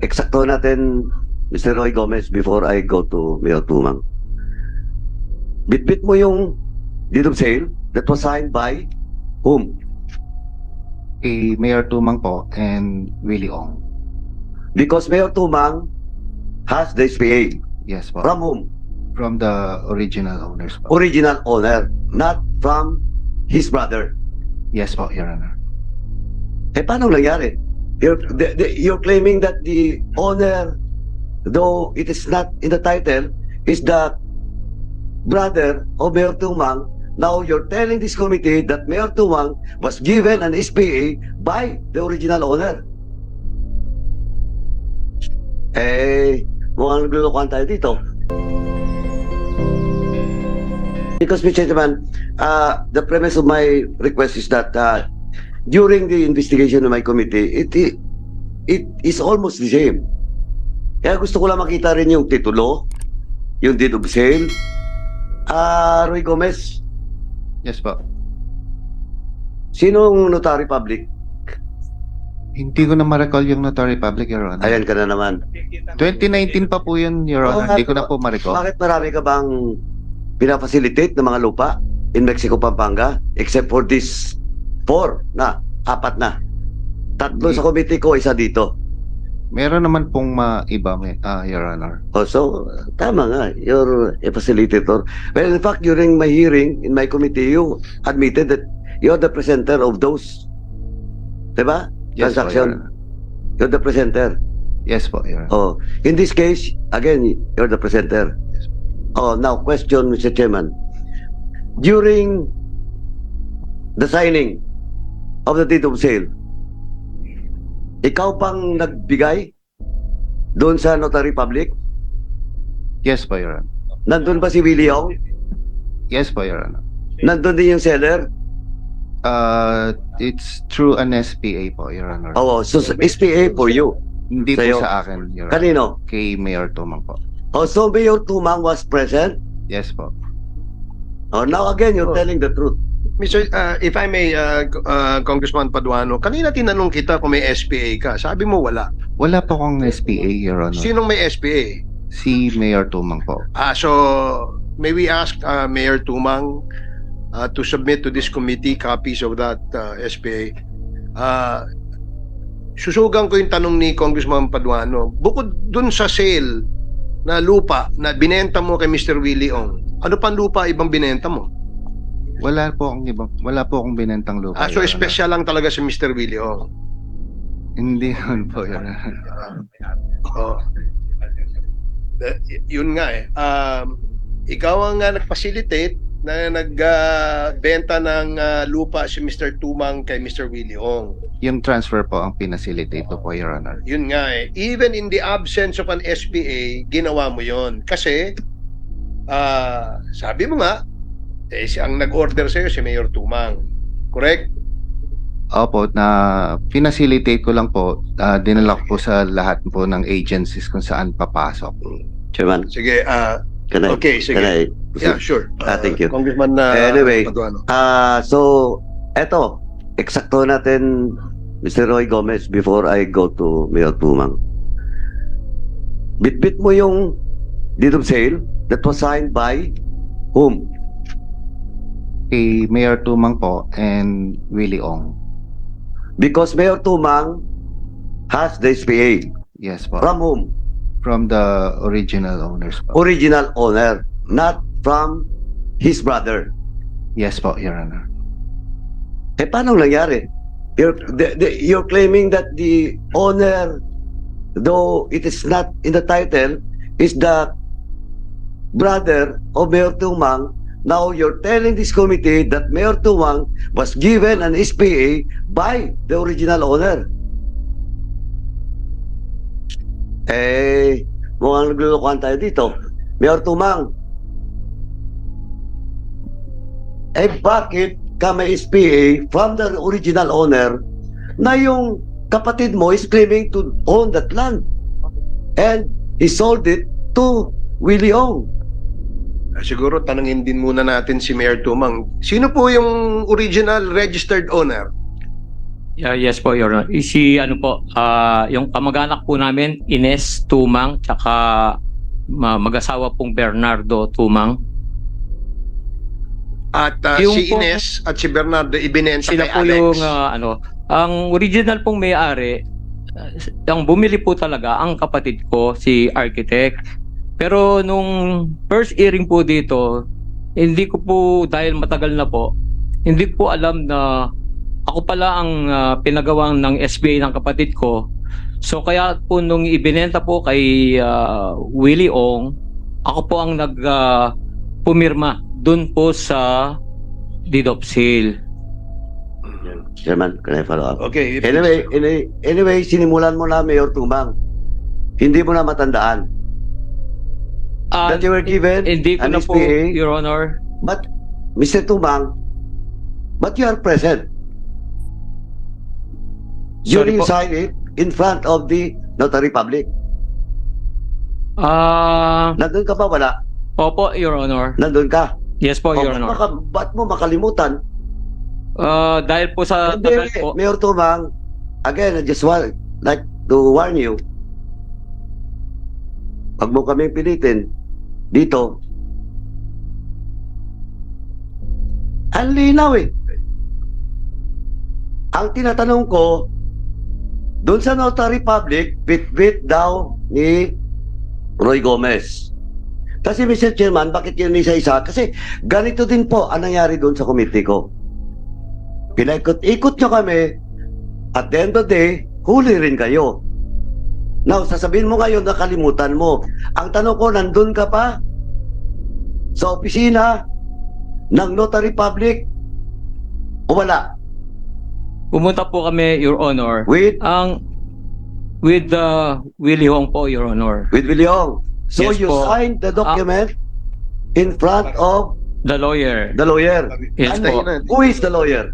eksakto natin, Mr. Roy Gomez, before I go to Mayor Tumang. Bitbit mo yung deed of sale that was signed by whom? kay Mayor Tumang po and Willie Ong. Because Mayor Tumang has the SPA. Yes po. From whom? From the original owners po. Original owner, not from his brother. Yes po, Your Honor. Eh, paano nangyari? You're, the, the, you're claiming that the owner, though it is not in the title, is the brother of Mayor Tumang. Now you're telling this committee that Mayor Tumang was given an SPA by the original owner. Eh, mukhang naglulukuhan tayo dito. Because, Mr. Chairman, uh, the premise of my request is that uh, during the investigation of my committee, it, it, it is almost the same. Kaya gusto ko lang makita rin yung titulo, yung deed of sale. Ah, Roy Gomez, Yes po. sinong notary public? Hindi ko na ma-recall yung Notary Public, Your Honor. Ayan ka na naman. 2019 pa po yun, Your Oo Honor. nga Hindi ko po. na po ma-recall. Bakit marami ka bang pinafacilitate ng mga lupa in Mexico, Pampanga? Except for this four na, apat na. Tatlo sa committee ko, isa dito. Meron naman pong ma iba, may- ah, Your Honor. Oh, so, tama nga, you're a facilitator. Well, in fact, during my hearing in my committee, you admitted that you're the presenter of those. Diba? Yes po, Your Transaction. Honor. You're the presenter. Yes po, Your Honor. Oh, in this case, again, you're the presenter. Oh, now, question, Mr. Chairman. During the signing of the deed of sale, ikaw bang nagbigay doon sa notary public? Yes po, Your Honor. Nandun ba si Willie Ong? Yes po, Your Honor. Nandun din yung seller? Uh, it's through an SPA po, Your Honor. Oo, so SPA for you. Hindi sa'yo. po sa akin, Your Honor. Kanino? Kay Mayor Tumang po. Oh, so Mayor Tumang was present? Yes po. Oh, now again, you're Oh. telling the truth. Mr. uh, if I may, uh, uh, Congressman Paduano, kanina tinanong kita kung may SPA ka. Sabi mo wala. Wala po akong SPA, Your Honor. Sinong may SPA? Si Mayor Tumang po. Ah, so, may we ask uh, Mayor Tumang uh, to submit to this committee copies of that uh, SPA? Uh, susugan ko yung tanong ni Congressman Paduano. Bukod dun sa sale na lupa na binenta mo kay Mr. Willie Ong, ano pang lupa ibang binenta mo? Wala po akong ibang, wala po akong binentang lupa. Ah, so Your Honor. special lang talaga si Mr. Willie Ong. Hindi naman po, Your Honor. Oh. Eh, y- yun nga eh. Um, ikaw ang uh, nag-facilitate na nagbenta ng ah, lupa si Mr. Tumang kay Mr. Willie Ong. Yung transfer po ang pinacilitate ko po, Your Honor. Yun nga eh. Even in the absence of an SPA, ginawa mo yon Kasi, ah, sabi mo nga, eh, si- ang nag-order sa'yo si Mayor Tumang. Correct? Opo, na pinacilitate ko lang po, ah, dinala ko po sa lahat po ng agencies kung saan papasok. Chairman, Sige, ah, can I, okay, sige. can I Yeah, sure. Ah, thank you. Congressman na Anyway. Paduano. Ah, so eto, eksakto natin Mr. Roy Gomez before I go to Mayor Tumang. Bitbit mo yung deed of sale that was signed by whom? Kay Mayor Tumang po and Willie Ong. Because Mayor Tumang has the SPA. Yes po. From whom? From the original owners po. Original owner, not from his brother. Yes po, Your Honor. Eh, paano nangyari? You're, the, the, you're claiming that the owner, though it is not in the title, is the brother of Mayor Tumang. Now you're telling this committee that Mayor Tumang was given an SPA by the original owner. Eh, mukhang naglulukuhan tayo dito. Mayor Tumang, eh bakit ka may SPA from the original owner na yung kapatid mo is claiming to own that land and he sold it to Willie Ong. Ah, Siguro tanungin din muna natin si Mayor Tumang. Sino po yung original registered owner? Yeah, yes po, Your Honor. Eh, Si ano po, ah, yung kamag-anak po namin, Ines Tumang, tsaka ma- mag-asawa pong Bernardo Tumang. At uh, Yung si po- Ines at si Bernardo ibinenta Sila kay po Alex. yung ah, ano, ang original pong may-ari, ah, ang bumili po talaga ang kapatid ko, si architect. Pero nung first hearing po dito, hindi ko po dahil matagal na po, hindi ko alam na ako pala ang ah, pinagawang ng SBA ng kapatid ko. So kaya po nung ibinenta po kay ah, Willie Ong, ako po ang nag ah, pumirma doon po sa deed of sale. Chairman, can I follow up? Okay. Anyway, anyway, anyway, sinimulan mo na Mayor Tumang. Hindi mo na matandaan. Ah, that you were given Hindi ko an na po, Your Honor. but Mr. Tumang, but you are present. You Sorry sign it in front of the notary public. Ah, Nandun ka ba? Wala. opo, Your Honor. Nandun ka. Yes po, O, Your ba't, Honor. maka, ba't mo makalimutan? Ah, dahil po sa Hindi, tagal po. Mayor Tumang, again, I just want like to warn you. Pag mo kami pilitin dito, ang linaw eh. Ang tinatanong ko, doon sa notary public, bit-bit daw ni Roy Gomez. Kasi Mr. Chairman, bakit yun isa-isa? Kasi ganito din po ang nangyari doon sa committee ko. Pinaikot-ikot nyo kami, at the end of the day, huli rin kayo. Now, sasabihin mo ngayon, nakalimutan mo. Ang tanong ko, nandun ka pa? Sa opisina ng Notary Public? O wala? Pumunta po kami, Your Honor. With, Ang with the Willie Hong po, Your Honor. with Williong. So Yes you po. signed the document in front of The lawyer. the lawyer. Yes And po. who is the lawyer?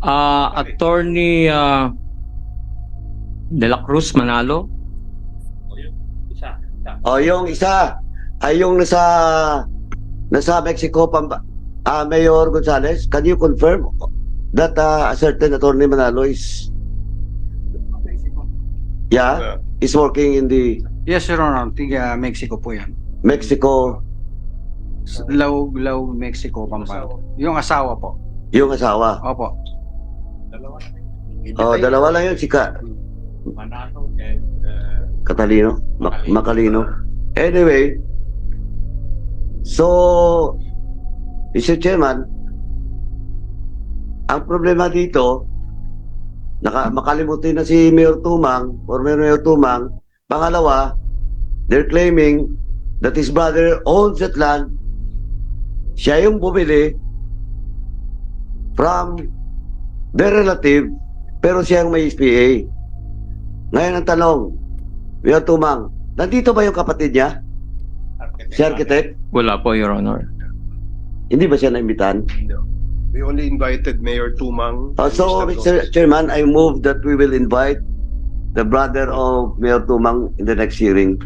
Ah, attorney ah, De La Cruz Manalo. O yung isa, ay yung nasa nasa Mexico Pamba, ah Mayor Gonzales, can you confirm that uh, a certain attorney Manalo is yeah, is working in the Yes, Your Honor. Tiga Mexico po yan. Mexico, Law, Law, Mexico, Pampanga. Yung asawa po. yung asawa. Opo. Oh, dalawa lang yun, si Ka Manalo Catalino, Ma- Macalino. Anyway, so, Mr. Chairman, ang problema dito, naka, makalimutin na si Mayor Tumang, or Mayor Tumang, pangalawa, they're claiming that his brother owns that land, siya yung bumili from their relative, pero siya yung may SPA. Ngayon ang tanong, Mayor Tumang, nandito ba yung kapatid niya? Si architect? Wala po, Your Honor. Hindi ba siya naimbitan? We only invited Mayor Tumang. Uh, so, Mr. Gomez. Chairman, I move that we will invite the brother of Mayor Tumang in the next hearing.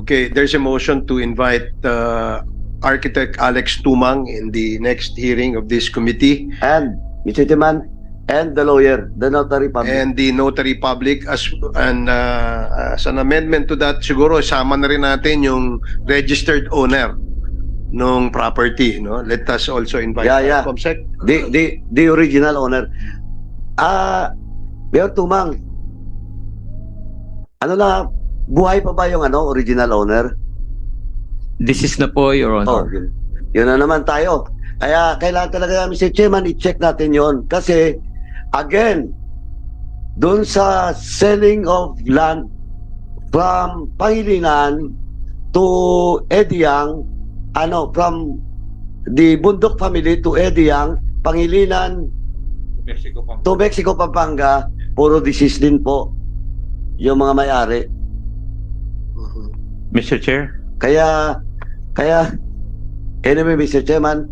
Okay, there's a motion to invite uh, Architect Alex Tumang in the next hearing of this committee And, Mr. Chairman, and the lawyer, the notary public. and the notary public as and uh, as an amendment to that siguro sama na rin natin yung registered owner nung property no let us also invite Yeah, yeah. Comsec the, the, the original owner. Ah, Mayor Tumang, ano na, buhay pa ba yung ano, original owner? This is na po, Your Oh, Honor. yun, yun na naman tayo. Kaya kailangan talaga Mr. Chairman i-check natin yon kasi again doon sa selling of land from Pangilinan to Ediang ano from the Bundok family to Ediang Pangilinan to Mexico Pampanga puro disease din po yung mga may-ari Mhm. Mr. Chair. Kaya, kaya, anyway, Mr. Chairman,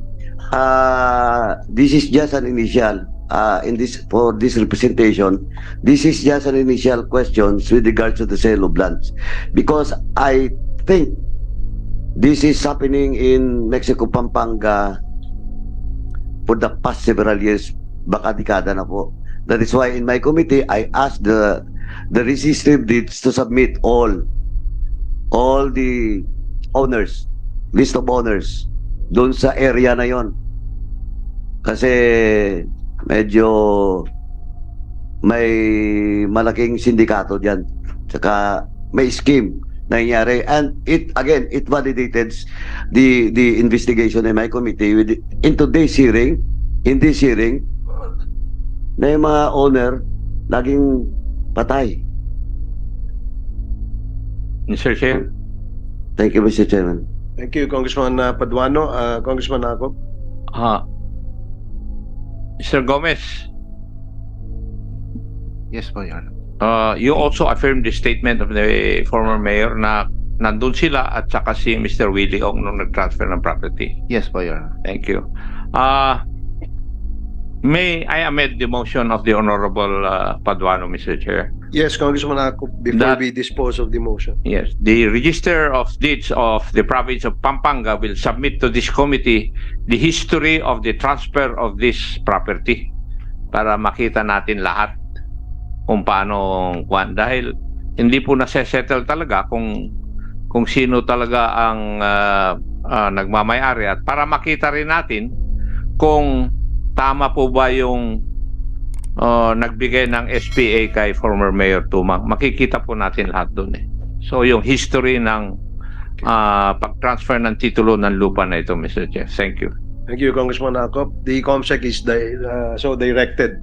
uh, this is just an initial, uh, in this, for this representation, this is just an initial questions with regards to the sale of lands. Because I think this is happening in Mexico, Pampanga for the past several years, baka dekada na po. That is why in my committee, I asked the the resistive deeds to submit all all the owners, list of owners doon sa area na yon. Kasi medyo may malaking sindikato diyan. Tsaka may scheme na nangyari and it again it validated the the investigation in my committee with in today's hearing in this hearing na yung mga owner laging patay. Mr. Chair. Thank you, Mr. Chairman. Thank you, Congressman uh, Paduano. Uh, Congressman Ako. Uh, Mr. Gomez, Yes po, Your Honor. uh, you also affirmed the statement of the former mayor na nandun sila at saka si Mr. Willie Ong nung nag-transfer ng property. Yes po, Your Honor. Thank you. Uh, may I amend the motion of the Honorable uh, Paduano, Mr. Chair? Yes, Congressman Ako, before That- we dispose of the motion. Yes, the Register of Deeds of the province of Pampanga will submit to this committee the history of the transfer of this property para makita natin lahat kung paano kwan dahil hindi po nase-settle talaga kung kung sino talaga ang ah, ah, nagmamay-ari at para makita rin natin kung tama po ba yung uh, nagbigay ng SPA kay former Mayor Tumang. Makikita po natin lahat doon eh. So yung history ng ah, pag-transfer ng titulo ng lupa na ito, Mr. Chair. Thank you. Thank you, Congressman Ako. The COMSEC is di- uh, so directed